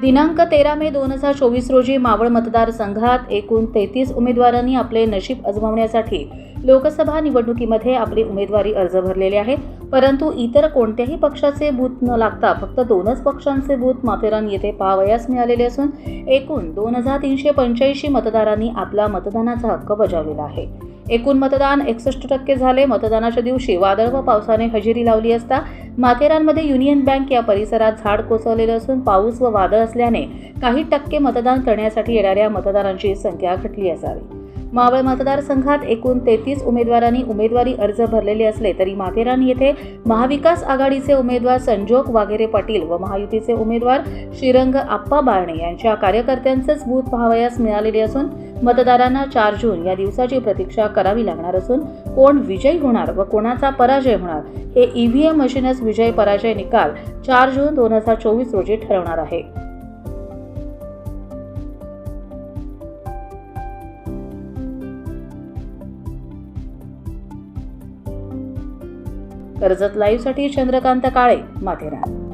दिनांक तेरा मे दोन हजार चोवीस रोजी मावळ मतदारसंघात एकूण तेहतीस उमेदवारांनी आपले नशीब अजमावण्यासाठी लोकसभा निवडणुकीमध्ये आपले उमेदवारी अर्ज भरलेले आहेत. परंतु इतर कोणत्याही पक्षाचे बूथ न लागता फक्त दोनच पक्षांचे बूथ माथेरान येथे पाहावयास मिळालेले असून एकूण दोन हजार तीनशे पंच्याऐंशी मतदारांनी आपला मतदानाचा हक्क बजावलेला आहे. एकूण मतदान एकसष्ट टक्के झाले. मतदानाच्या दिवशी वादळ व पावसाने हजेरी लावली असता माथेरानमध्ये युनियन बँक या परिसरात झाड कोसळलेलं असून पाऊस व वादळ असल्याने काही टक्के मतदान करण्यासाठी येणाऱ्या मतदारांची संख्या घटली असावी. मावळ मतदारसंघात एकूण तेहतीस उमेदवारांनी उमेदवारी अर्ज भरलेले असले तरी माथेरान येथे महाविकास आघाडीचे उमेदवार संजोग वाघेरे पाटील व महायुतीचे उमेदवार श्रीरंग आप्पा बारणे यांच्या कार्यकर्त्यांचेच बूथ पाहावयास मिळालेले असून मतदारांना चार जून या दिवसाची प्रतीक्षा करावी लागणार असून कोण विजयी होणार व कोणाचा पराजय होणार हे ईव्हीएम मशीनच विजय पराजय निकाल चार जून दोन हजार चोवीस रोजी ठरवणार आहे. कर्जत लाईव्हसाठी चंद्रकांत काळे माथेरान.